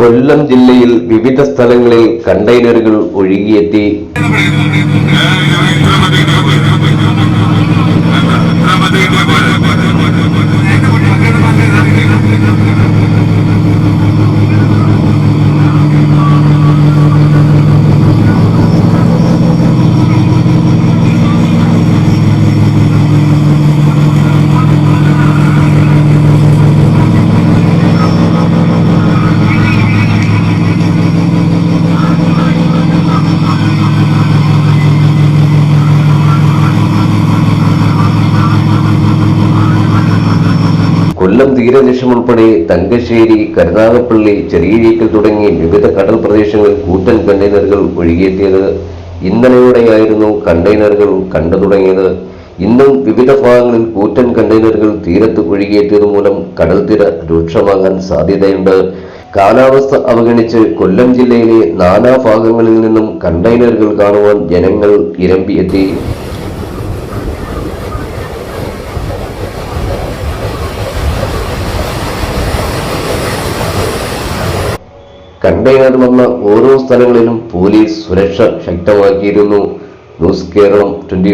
കൊല്ലം ജില്ലയിൽ വിവിധ സ്ഥലങ്ങളിൽ കണ്ടെയ്നറുകൾ ഒഴുകിയെത്തി. കൊല്ലം തീരദേശം ഉൾപ്പെടെ തങ്കശ്ശേരി കരുനാഗപ്പള്ളി ചെറിയഴീക്കൽ തുടങ്ങി വിവിധ കടൽ പ്രദേശങ്ങളിൽ കൂറ്റൻ കണ്ടെയ്നറുകൾ ഒഴുകിയെത്തിയത് ഇന്നലെയോടെയായിരുന്നു കണ്ടെയ്നറുകൾ കണ്ടു തുടങ്ങിയത്. ഇന്നും വിവിധ ഭാഗങ്ങളിൽ കൂറ്റൻ കണ്ടെയ്നറുകൾ തീരത്ത് ഒഴുകിയെത്തിയത് മൂലം തീര രൂക്ഷമാകാൻ സാധ്യതയുണ്ട്. കാലാവസ്ഥ അവഗണിച്ച് കൊല്ലം ജില്ലയിലെ നാനാ ഭാഗങ്ങളിൽ നിന്നും കണ്ടെയ്നറുകൾ കാണുവാൻ ജനങ്ങൾ ഇരമ്പിയെത്തി. കണ്ടെയ്നർ വന്ന ഓരോ സ്ഥലങ്ങളിലും പോലീസ് സുരക്ഷ ശക്തമാക്കിയിരുന്നു. News Keralam twenty